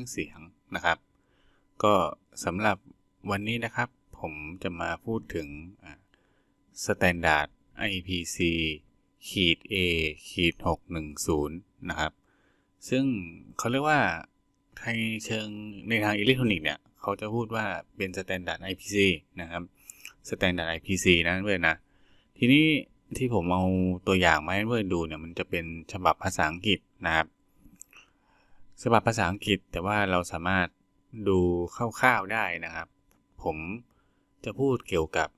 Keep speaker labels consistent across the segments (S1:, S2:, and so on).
S1: รื่องเสียงนะครับ ก็สำหรับวันนี้นะครับ ผมจะมาพูดถึง Standard IPC ขีด A ขีด610 นะครับ ซึ่งเขาเรียกว่าในเชิงในทางอิเล็กทรอนิกส์เนี่ย เขาจะพูดว่าเป็น Standard IPC นะครับ Standard IPC นะเพื่อนนะ ทีนี้ที่ผมเอาตัวอย่างมาให้เพื่อนดูเนี่ย มันจะเป็นฉบับภาษาอังกฤษนะครับ ฉบับภาษาอังกฤษ แต่ว่าเราสามารถดูคร่าวๆได้นะครับ ผมจะพูดเกี่ยวกับ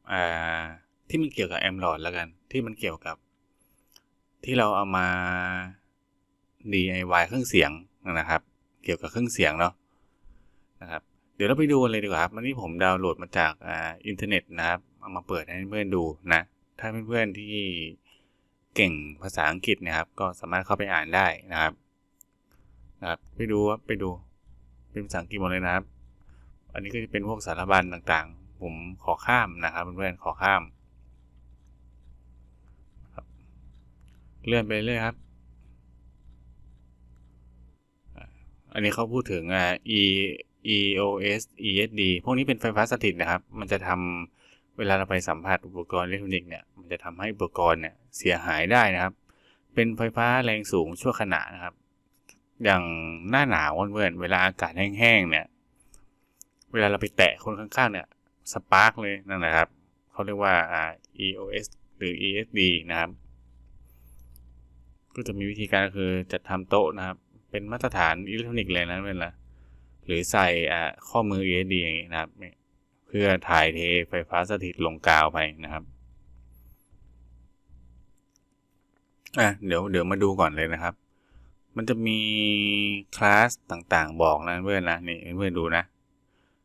S1: ที่มันเกี่ยวกับแอมลอดแล้วกัน ที่มันเกี่ยวกับ ที่เราเอามา DIY เครื่องเสียงนะครับ เกี่ยวกับเครื่องเสียงเนาะนะครับ เดี๋ยวเราไปดูเลยดีกว่าครับวันนี้ผมดาวน์โหลดมาจากออินเทอร์เน็ตนะครับ เอามาเปิดให้เพื่อนดูนะ ถ้าเพื่อนๆที่เก่งภาษาอังกฤษนะครับ ก็สามารถเข้าไปอ่านได้นะครับ นะครับไปดูครับไปดู เป็นภาษาอังกฤษหมดเลยนะครับ อันนี้ก็จะเป็นพวกสารบัญต่างๆ ผมขอข้ามนะครับเพื่อนๆขอข้ามเลื่อนไปเรื่อยครับ อันนี้เขาพูดถึงอ่า e EOS ESD พวกนี้เป็นไฟฟ้าสถิตนะครับ มันจะทำเวลาเราไปสัมผัสอุปกรณ์อิเล็กทรอนิกส์เนี่ย มันจะทำให้อุปกรณ์เนี่ยเสียหายได้นะครับ เป็นไฟฟ้าแรงสูงชั่วขณะนะครับ อย่างหน้าหนาวเพื่อนเวลาอากาศแห้งๆเนี่ย เวลาเราไปแตะคนข้างๆเนี่ยสปาร์กเลยนั่นแหละครับเขาเรียกว่า EOS หรือ ESD นะครับ ก็จะมีวิธีการคือจัดทำโต๊ะนะครับ เป็นมาตรฐานอิเล็กทรอนิกส์เลยนะเพื่อนละหรือใส่ข้อมือ ESD อย่างนี้นะครับพื่อถ่ายเทไฟฟ้าสถิตลงกาวไปนะครับอะเดี๋ยวเดี๋ยวมาดูก่อนเลยนะครับ มันจะมีคลาสต่างๆ บอกนะเพื่อนนะนี่เพื่อนดูนะ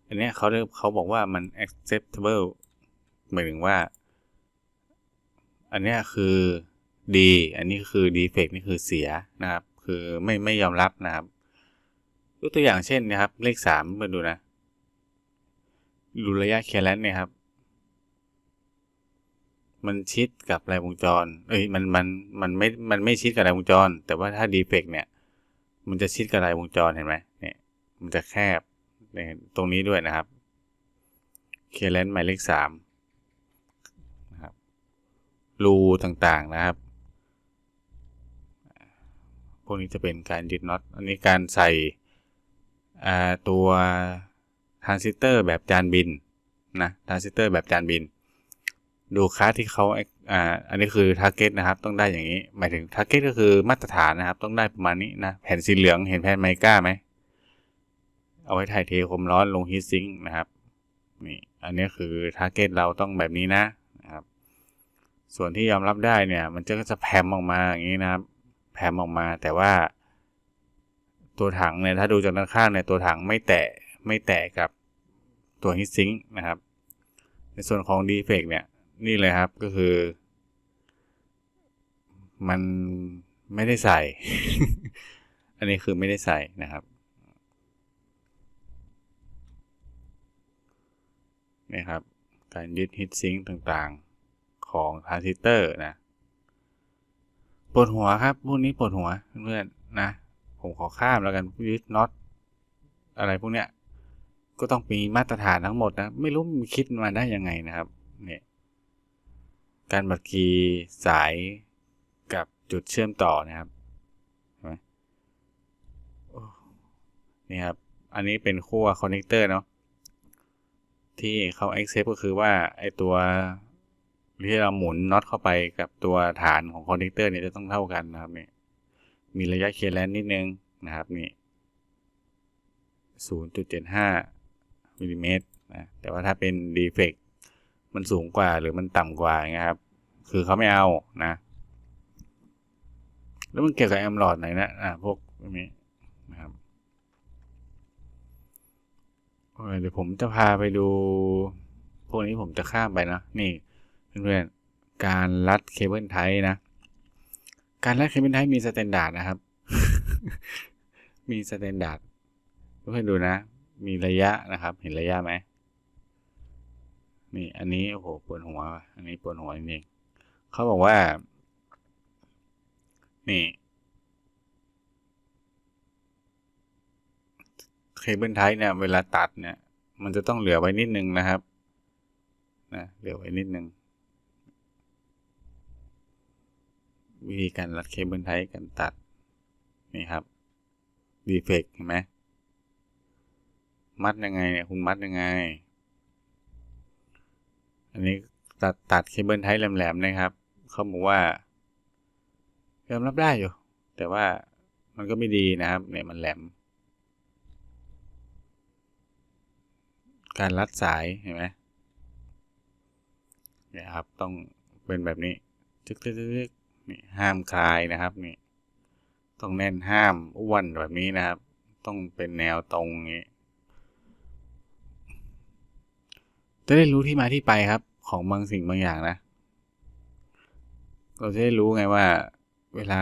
S1: อันนี้เขาเขาบอกว่ามัน acceptable หมายถึงว่า อันนี้คือดี อันนี้คือ defect นี่คือเสียนะครับ คือไม่ไม่ยอมรับนะครับยกตัวอย่างเช่นนะครับ เลขสามมาดูนะดูระยะเคลนเนี่ยครับ มันชิดกับลายวงจร เอ้ยมันมันมันไม่ มันไม่ชิดกับลายวงจร แต่ว่าถ้าดีเฟกเนี่ย มันจะชิดกับลายวงจรเห็นไหมเนี่ย มันจะแคบเนี่ยตรงนี้ด้วยนะครับเคลนหมายเลขสามนะครับรูต่างๆนะครับ พวกนี้จะเป็นการยึดน็อต อันนี้การใส่ตัวทรานซิสเตอร์แบบจานบินนะทรานซิสเตอร์แบบจานบิน ดูค่าที่เขาอ่าอันนี้คือทาร์เก็ตนะครับ ต้องได้อย่างนี้ หมายถึงทาร์เก็ตก็คือมาตรฐานนะครับ ต้องได้ประมาณนี้นะ แผ่นสีเหลืองเห็นแผ่นไมก้าไหม เอาไว้ถ่ายเทความร้อนลงฮีทซิงค์นะครับนี่อันนี้คือทาร์เก็ตเราต้องแบบนี้นะนะครับ ส่วนที่ยอมรับได้เนี่ย มันจะก็จะแพมออกมาอย่างนี้นะครับแพมออกมาแต่ว่า ตัวถังเนี่ยถ้าดูจากด้านข้างเนี่ยตัวถังไม่แตะไม่แตะกับตัวฮิตซิงค์นะครับ ในส่วนของดีเฟกเนี่ย นี่เลยครับก็คือ มันไม่ได้ใส่ อันนี้คือไม่ได้ใส่นะครับนี่ครับ การยึดฮิตซิงค์ต่างๆของทรานซิสเตอร์นะปวดหัวครับพวกนี้ปวดหัวเพื่อนๆนะ ผมขอข้ามแล้วกันยึดน็อตอะไรพวกเนี้ยก็ต้องมีมาตรฐานทั้งหมดนะ ไม่รู้มันคิดมาได้ยังไงนะครับ เนี่ย การบัดคีย์สายกับจุดเชื่อมต่อนะครับนี่ครับ อันนี้เป็นขั้วคอนเนคเตอร์เนาะ ที่เขา accept ก็คือว่า ไอตัวที่เราหมุนน็อตเข้าไปกับตัวฐานของคอนเนคเตอร์เนี่ยจะต้องเท่ากันนะครับเนี่ยมีระยะเคลียร์แลนนิดนึงนะครับนี่0.75มิลลิเมตรนะ แต่ว่าถ้าเป็นดีเฟก มันสูงกว่าหรือมันต่ำกว่าไงครับ คือเขาไม่เอานะ แล้วมันเกี่ยวกับแอมลอดไหนนะอ่าพวกนี้นะครับเดี๋ยวผมจะพาไปดู พวกนี้ผมจะข้ามไปนะนี่เพื่อนๆการรัดเคเบิลไทนะ การรัดเคเบิลไทมีสแตนดาร์ดนะครับ มีสแตนดาร์ดเพื่อนดูนะ มีระยะนะครับ เห็นระยะไหม นี่อันนี้โอ้โหปวดหัว อันนี้ปวดหัวจริงเขาบอกว่า นี่เคเบิลไทเนี่ย เวลาตัดเนี่ย มันจะต้องเหลือไว้นิดนึงนะครับ นะเหลือไว้นิดนึงวิธีการรัดเคเบิลไทกันตัด นี่ครับดีเฟกเห็นไหมมัดยังไงเนี่ย คุณมัดยังไง อันนี้ตัดตัดเคเบิลไทป์แหลมๆนะครับ เขาบอกว่ายอมรับได้อยู่ แต่ว่ามันก็ไม่ดีนะครับเนี่ยมันแหลม การรัดสายเห็นไหมเนี่ยครับต้องเป็นแบบนี้จึกๆๆนี่ห้ามคลายนะครับนี่ต้องแน่นห้ามอ้วนแบบนี้นะครับ ต้องเป็นแนวตรงนี้จะได้รู้ที่มาที่ไปครับ ของบางสิ่งบางอย่างนะ เราจะได้รู้ไงว่า เวลา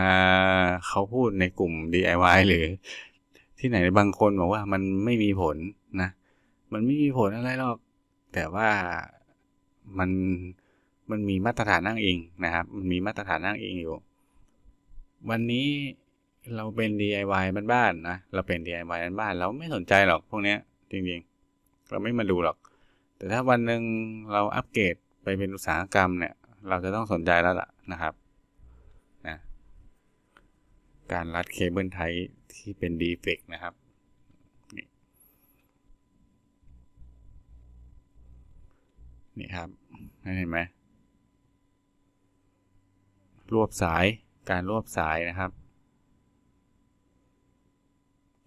S1: เขาพูดในกลุ่ม DIY หรือ ที่ไหนบางคนบอกว่ามันไม่มีผลนะ มันไม่มีผลอะไรหรอก แต่ว่ามันมันมีมาตรฐานนั่งเองนะครับ มันมีมาตรฐานนั่งเองอยู่ วันนี้เราเป็น DIY บ้านๆนะ เราเป็น DIY บ้านๆเราไม่สนใจหรอกพวกนี้จริงๆ เราไม่มาดูหรอก แต่ถ้าวันหนึ่งเราอัปเกรดไปเป็นอุตสาหกรรมเนี่ย เราจะต้องสนใจแล้วล่ะนะครับนะการรัดเคเบิลไทที่เป็นดีเฟกนะครับนี่นี่ครับ เห็นไหม รวบสาย การรวบสายนะครับ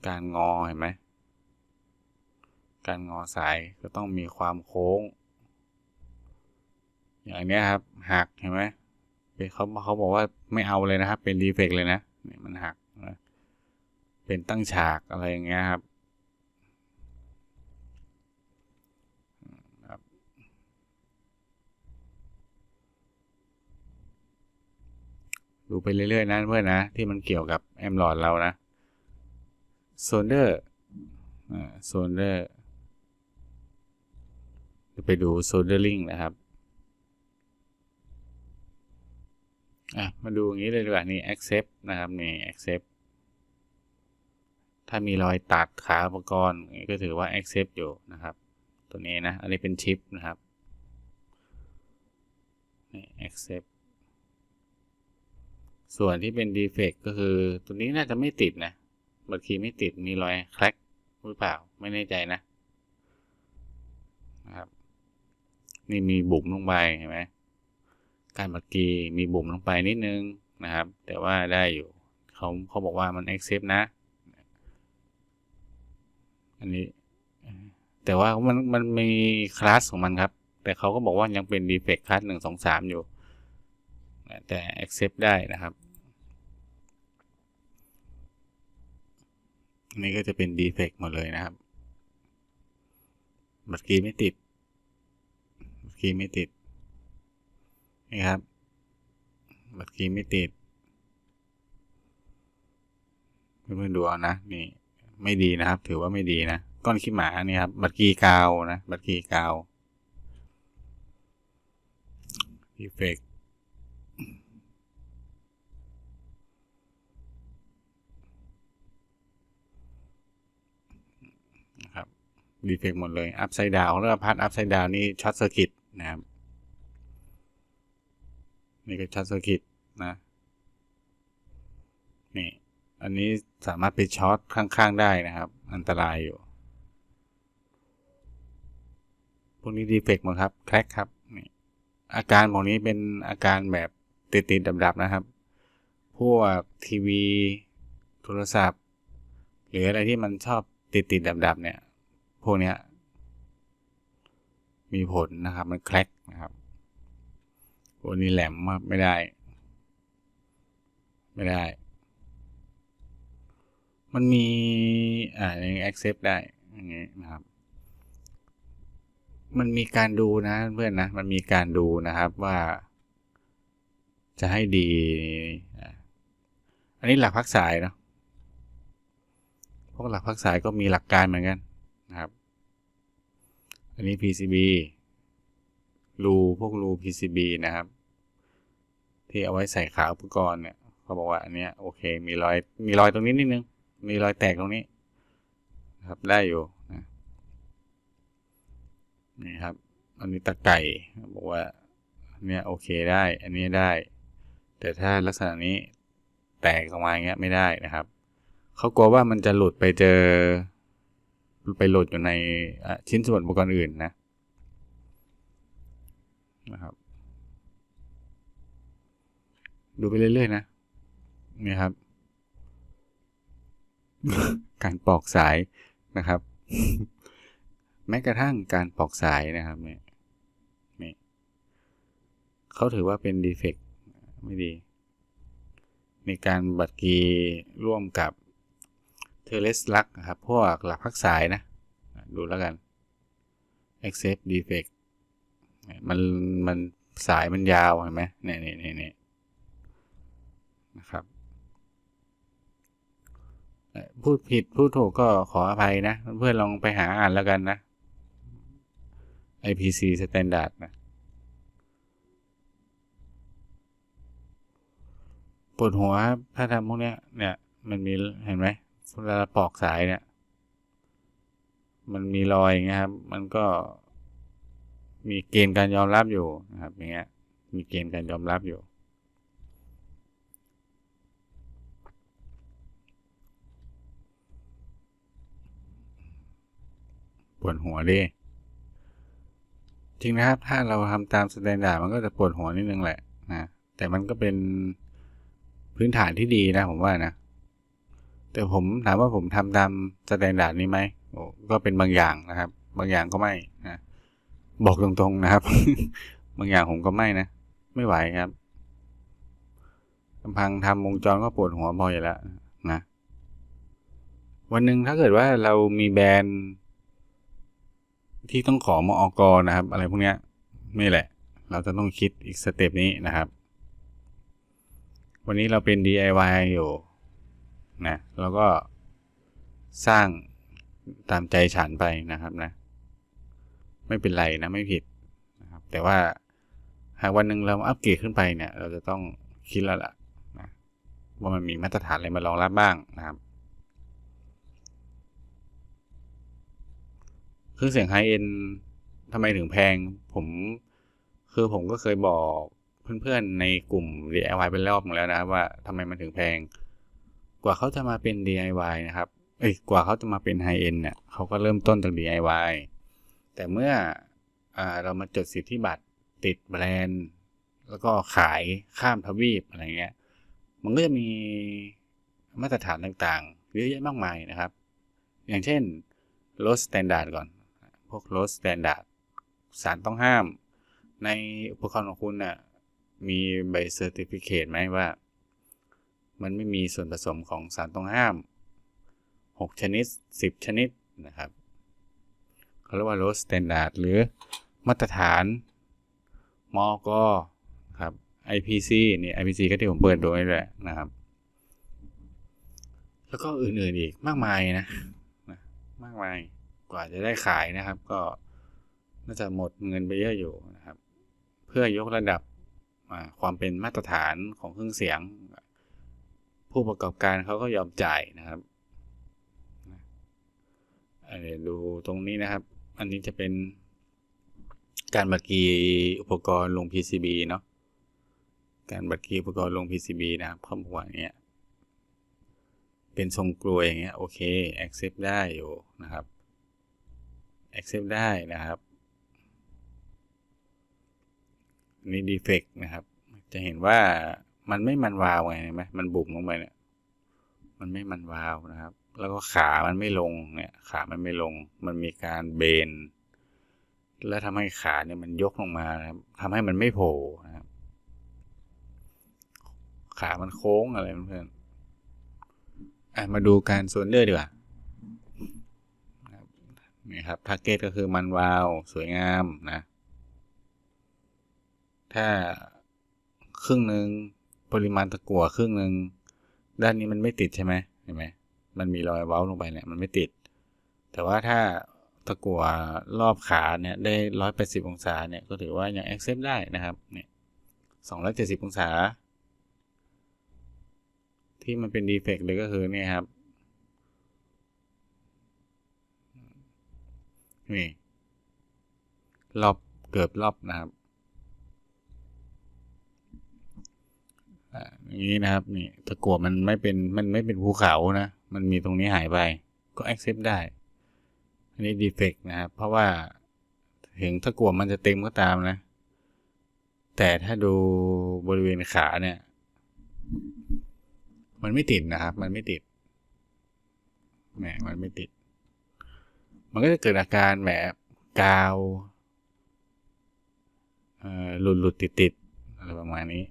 S1: การงอเห็นไหม การงอสายก็ต้องมีความโค้ง อย่างนี้ครับ หักเห็นไหมเขาเขาบอกว่าไม่เอาเลยนะครับ เป็นดีเฟกเลยนะนี่มันหักนะเป็นตั้งฉากอะไรอย่างเงี้ยครับดูไปเรื่อย ๆ นะเพื่อนนะ ที่มันเกี่ยวกับแอมหลอดเรานะโซนเดอร์โซนเดอร์ ไปดูโซเดอร์ลิงนะครับอะมาดูอย่างนี้เลยดีกว่านี่ accept นะครับนี่ accept ถ้ามีรอยตัดขาอุปกรณ์ก็ถือว่า accept อยู่นะครับ ตัวนี้นะ อันนี้เป็นชิปนะครับนี่ accept ส่วนที่เป็น defect ก็คือ ตัวนี้น่าจะไม่ติดนะบางทีไม่ติดมีรอยแคลกหรือเปล่าไม่แน่ใจนะนะครับ นี่มีบุ๋มลงไปเห็นไหมการบักกีมีบุ๋มลงไปนิดนึงนะครับ แต่ว่าได้อยู่เขาเขาบอกว่ามัน accept นะ อันนี้ แต่ว่ามันมันมีคลาสของมันครับ แต่เขาก็บอกว่ายังเป็น defect คลาสหนึ่งสองสามอยู่ แต่ accept ได้นะครับอันนี้ก็จะเป็น defect หมดเลยนะครับ บัตรกีไม่ติด บัตรกีไม่ติดนี่ครับบัตรกีไม่ติดเพื่อนๆดูเอานะนี่ไม่ดีนะครับ ถือว่าไม่ดีนะก้อนขี้หมานี่ครับ บัตรกีกาวนะบัตรกีกาว defect ดีเฟกหมดเลย อัพไซด์ดาวแล้วพัดอัพไซด์ดาวนี่ช็อตเซอร์กิต นะครับนี่ก็ช็อตเซอร์กิตนะนี่อันนี้สามารถไปช็อตข้างๆได้นะครับ อันตรายอยู่ พวกนี้ดีเฟกหมดครับแครกครับนี่อาการพวกนี้เป็นอาการแบบติดๆดับๆนะครับ พวกทีวีโทรศัพท์ หรืออะไรที่มันชอบติดๆดับๆเนี่ย พวกนี้ มีผลนะครับ มันแคลกนะครับวกนี้แหลมมากไม่ได้ ไม่ได้ มันมี อ่ายัง accept ได้อย่างงี้นะครับ มันมีการดูนะเพื่อนนะ มันมีการดูนะครับว่า จะให้ดี อันนี้หลักพักสายเนาะพวกหลักพักสายก็มีหลักการเหมือนกันนะครับ อันนี้ PCB รูพวกรู PCB นะครับ ที่เอาไว้ใส่ขาอุปกรณ์เนี่ยเขาบอกว่าอันเนี้ยโอเค มีรอยมีรอยตรงนี้นิดนึง มีรอยแตกตรงนี้นครับได้อยู่นะนี่ครับ อันนี้ตะไก่บอกว่าเนี่ยโอเคได้ อันนี้ได้ แต่ถ้าลักษณะนี้แตกออกมาอย่างเงี้ยไม่ได้นะครับ เขากลัวว่ามันจะหลุดไปเจอ ไปโหลดอยู่ในชิ้นส่วนอุปกรณ์อื่นนะนะครับ ดูไปเรื่อยๆนะนี่ครับ การปอกสายนะครับ แม้กระทั่งการปอกสายนะครับเนี่ยนี่เขาถือว่าเป็นดีเฟกไม่ดี ในการบัตรกีร่วมกับ เทเลสลักนะครับ พวกหลักพักสายนะ ดูแล้วกัน accept defect มันมันสายมันยาวเห็นไหมเนี่ยเนี่ยเนี่ยนะครับ พูดผิดพูดถูกก็ขออภัยนะ เพื่อนลองไปหาอ่านแล้วกันนะ IPC Standard นะปวดหัวถ้าทำพวกเนี้ยเนี่ย มันมีเห็นไหม เวลาปอกสายเนี่ย มันมีรอยอย่างเงี้ยครับ มันก็มีเกณฑ์การยอมรับอยู่นะครับอย่างเงี้ย มีเกณฑ์การยอมรับอยู่ ปวดหัวดิจริงนะครับ ถ้าเราทำตามสแตนดาร์ดมันก็จะปวดหัวนิดนึงแหละนะแต่มันก็เป็นพื้นฐานที่ดีนะผมว่านะ แต่ผมถามว่าผมทำตามสแตนดาร์ดนี้ไหมก็เป็นบางอย่างนะครับ บางอย่างก็ไม่นะบอกตรงๆนะครับ บางอย่างผมก็ไม่นะ ไม่ไหวครับลำพังทำวงจรก็ปวดหัวพออยู่แล้วนะวันหนึ่งถ้าเกิดว่าเรามีแบรนด์ที่ต้องขอมอกรนะครับ อะไรพวกนี้นี่แหละ เราจะต้องคิดอีกสเต็ปนี้นะครับ วันนี้เราเป็น DIY อยู่ นะแล้วก็สร้างตามใจฉันไปนะครับนะ ไม่เป็นไรนะไม่ผิดนะครับ แต่ว่าหากวันหนึ่งเราอัปเกรดขึ้นไปเนี่ย เราจะต้องคิดแล้วล่ะนะว่ามันมีมาตรฐานอะไรมารองรับบ้างนะครับเครื่องเสียงไฮเอ็นทำไมถึงแพง ผมคือผมก็เคยบอกเพื่อนๆในกลุ่ม DIY เป็นรอบแล้วนะว่าทำไมมันถึงแพง กว่าเขาจะมาเป็น DIY นะครับ เอ้ย กว่าเขาจะมาเป็นไฮเอ็นเนี่ยเขาก็เริ่มต้นจาก DIY แต่เมื่ออเรามาจดสิทธิบัตรติดแบรนด์ แล้วก็ขายข้ามทวีปอะไรเงี้ย มันก็จะมีมาตรฐานต่างๆ เยอะแยะมากมายนะครับ อย่างเช่น Low Standard ก่อน พวก Low Standard สารต้องห้าม ในอุปกรณ์ของคุณนะ่ะมีใบเซอร์ติฟิเคตไหมว่า มันไม่มีส่วนผสมของสารต้องห้าม 6 ชนิด 10 ชนิดนะครับเขาเรียกว่า Low Standard หรือมาตรฐานมอกครับ IPC นี่ IPC ก็ที่ผมเปิดดูนี่แหละนะครับ แล้วก็อื่นๆอีกมากมายนะนะมากมายกว่าจะได้ขายนะครับ ก็น่าจะหมดเงินไปเยอะอยู่นะครับ เพื่อยกระดับความเป็นมาตรฐานของเครื่องเสียง ผู้ประกอบการเขาก็ยอมจ่ายนะครับเดูตรงนี้นะครับ อันนี้จะเป็นการบัตรกีอุปกรณ์ลง PCB เนาะ การบัตรกีอุปกรณ์ลง PCB นะครับเขาบอกว่าเนี้ย เป็นทรงกลวยอย่างเงี้ยโอเค accept ได้อยู่นะครับ accept ได้นะครับ นี่ defect นะครับ จะเห็นว่า มันไม่มันวาวไงไหมมันบุ๋มลงไปเนี่ย มันไม่มันวาวนะครับ แล้วก็ขามันไม่ลงเนี่ย ขามันไม่ลง มันมีการเบน แล้วทำให้ขาเนี่ยมันยกลงมาครับทำให้มันไม่โผล่นะครับ ขามันโค้งอะไรเพื่อนมาดูการโซนเดอร์ดีกว่านี่ครับทาร์เก็ตก็คือมันวาว สวยงามนะ ถ้าครึ่งหนึ่ง ปริมาณตะกั่วครึ่งหนึ่งด้านนี้มันไม่ติดใช่ไหมเห็นไหมมันมีรอยเว้าลงไปเนี่ยมันไม่ติด แต่ว่าถ้าตะกั่วรอบขาเนี่ยได้ร้อยแปดสิบองศาเนี่ยก็ถือว่ายัง accept ได้นะครับเนี่ยสองร้อยเจ็ดสิบองศา ที่มันเป็นดีเฟกต์เลยก็คือเนี่ยครับนี่รอบเกือบรอบนะครับอ่าอย่าง นี้นะครับนี่ตะกั่วมันไม่เป็นมันไม่เป็นภูเขานะ มันมีตรงนี้หายไป ก็ accept ได้ อันนี้ defect นะครับ เพราะว่าถึงตะกั่วมันจะเต็มก็ตามนะ แต่ถ้าดูบริเวณขาเนี่ย มันไม่ติดนะครับ มันไม่ติดแหมมันไม่ติด มันก็จะเกิดอาการแบบกาวเออหลุดหลุดติดติดอะไรประมาณนี้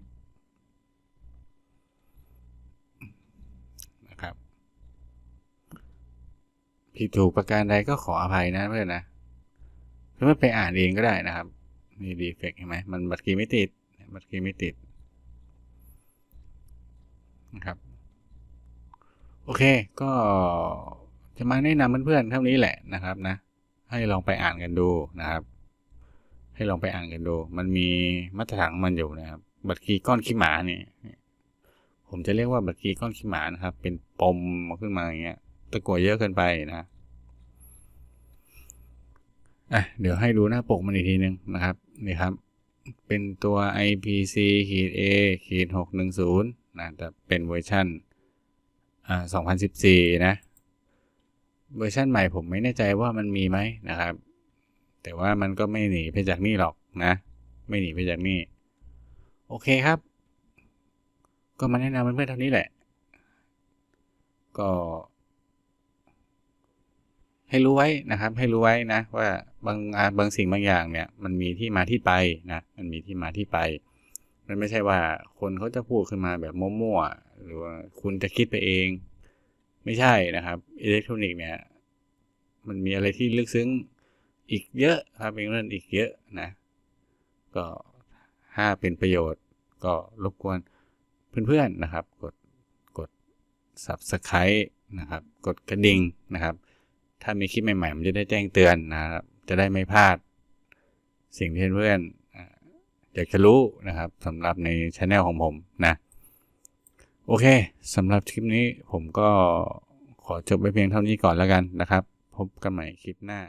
S1: นะครับ ผิดถูกประการใดก็ขออภัยนะเพื่อนนะเพื่อนไปอ่านเองก็ได้นะครับ นี่ดีเฟกเห็นไหมมันบัตรกีไม่ติด บัตรกีไม่ติดนะครับ โอเค ก็จะมาแนะนำเพื่อนๆเท่านี้แหละนะครับนะ ให้ลองไปอ่านกันดูนะครับ ให้ลองไปอ่านกันดู มันมีมาตรฐานมันอยู่นะครับ บัตรคีก้อนขี้หมาเนี่ยผมจะเรียกว่าบัตรคีก้อนขี้หมานะครับ เป็นปมขึ้นมาอย่างเงี้ย ตะกั่วเยอะเกินไปนะอะเดี๋ยวให้ดูหน้าปกมันอีกทีหนึ่งนะครับนี่ครับ เป็นตัว IPC ขีด A ขีด610นะแต่เป็นเวอร์ชันอ่า2014 นะ เวอร์ชันใหม่ผมไม่แน่ใจว่ามันมีไหมนะครับ แต่ว่ามันก็ไม่หนีไปจากนี่หรอกนะ ไม่หนีไปจากนี่ โอเคครับ ก็มาแนะนำเพื่อนๆเท่านี้แหละ ก็ ให้รู้ไว้นะครับ ให้รู้ไว้นะว่าบางบางสิ่งบางอย่างเนี่ย มันมีที่มาที่ไปนะมันมีที่มาที่ไป มันไม่ใช่ว่าคนเขาจะพูดขึ้นมาแบบมั่วๆหรือว่าคุณจะคิดไปเอง ไม่ใช่นะครับอิเล็กทรอนิกส์เนี่ย มันมีอะไรที่ลึกซึ้งอีกเยอะครับเป็นเรื่องอีกเยอะนะ ก็ถ้าเป็นประโยชน์ก็รบกวนเพื่อนๆนะครับ กดกด subscribe นะครับ กดกระดิ่งนะครับ ถ้ามีคลิปใหม่ๆ มันจะได้แจ้งเตือนนะครับ จะได้ไม่พลาด สิ่งที่เพื่อนๆอ่าอยากจะรู้นะครับสำหรับในช anel ของผมนะ โอเคสำหรับคลิปนี้ผมก็ขอจบไปเพียงเท่านี้ก่อนแล้วกันนะครับ พบกันใหม่คลิปหน้า